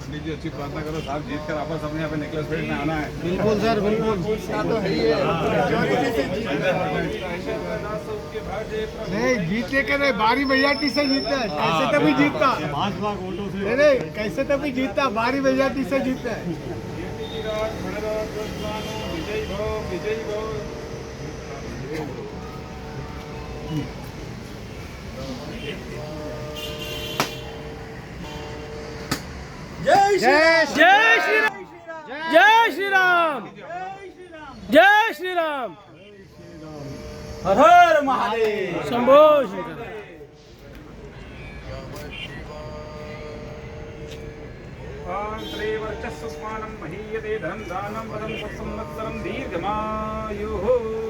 पंडित जी अच्छी प्रार्थना करो साहब जीत कर वापस अपने यहाँ पे नेकलेस पेड़ में आना है। बिल्कुल सर बिल्कुल। तो है ही है नहीं जीतने के नहीं बारी मैयाटी से जीतता है। कैसे तभी जीतता? पाँच लाख वोटों से। नहीं नहीं कैसे तभी जीतता? बारी मैयाटी से जीतता है। विजय भव विजय भव जय जय श्री राम। जय श्री राम। जय श्री राम। हर हर महादेव। शंभो शंकर। वर्चस्वस्मानं महीयते धनं दानं वदं सत्संवत्सरं दीर्घमायुः।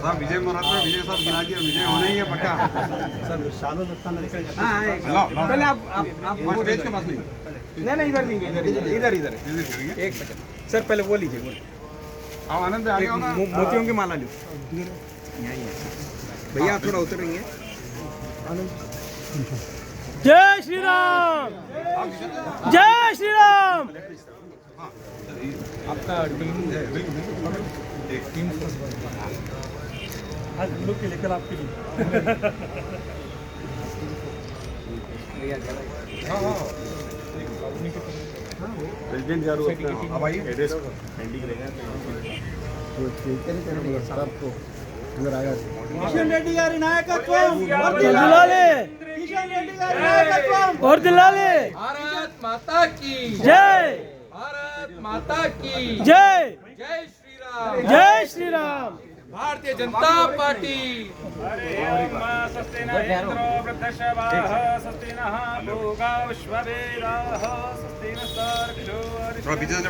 साहब विजय महाराज में विजय साहब गिना दिया विजय होना ही है पक्का। सर शालो जाता लो, लो। पहले आप आप आप स्टेज के पास नहीं। नहीं नहीं इधर नहीं इधर इधर इधर एक सेकंड सर पहले वो लीजिए बोलिए आओ आनंद आओ ना मोतियों की माला लो। यहीं है। भैया आप थोड़ा उतरेंगे जय श्री राम जय श्री राम आपका टीम है टीम आज हम लोग के लेकर आपके लिए। प्रेसिडेंट గారు अब आइए। एड्रेस पेंडिंग रहेगा। కిషన్ రెడ్డి గారి నాయకత్వం दिलाले కిషన్ రెడ్డి గారి నాయకత్వం और दिलाले भारत माता की जय भारत माता की जय जय श्री राम जय श्री राम भारतीय जनता पार्टी हरे ओम स्वस्तिन इंद्रो वृद्धश्रवाः स्वस्तिनः भोगा विश्ववेदाः स्वस्तिन सर्क्षो थोड़ा पीछे जाना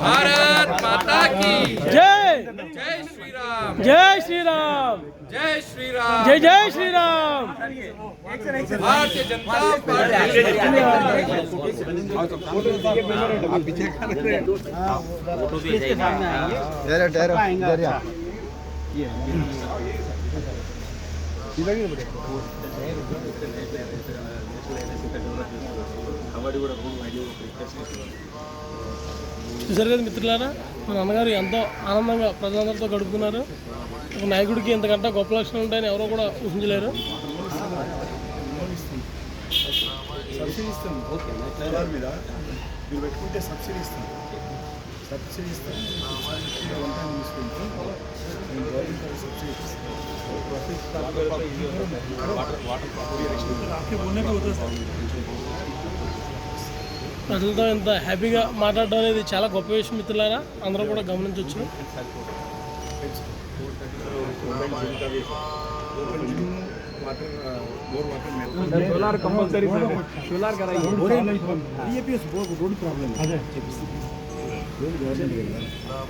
भारत माता की। जय। जय श्री राम जय श्री राम जय श्री राम जय जय श्री राम भारतीय जनता पार्टी। చూసారు కదా మిత్రులారా మా నాన్నగారు ఎంతో ఆనందంగా ప్రజలందరితో గడుపుతున్నారు. ఒక నాయకుడికి ఇంతకంటే గొప్ప లక్షణాలు ఉంటాయని ఎవరో కూడా ఊహించలేరు. సబ్సిడీ ఇస్తాం. సోలార్ మీద మీరు పెట్టుకుంటే సబ్సిడీ ఇస్తాం. సబ్సిడీ ఇస్తాం వన్ టైం తీసుకుంటాం నేను గవర్నమెంట్ को सब्सिडी आपके बोलने पे होता है ప్రజలతో ఇంత హ్యాపీగా మాట్లాడడం అనేది చాలా గొప్ప విషయం మిత్రులారా అందరూ కూడా గమనించవచ్చు water bore water solar compulsory solar कराइए रोड प्रॉब्लम है 여기 넣어야 되겠나?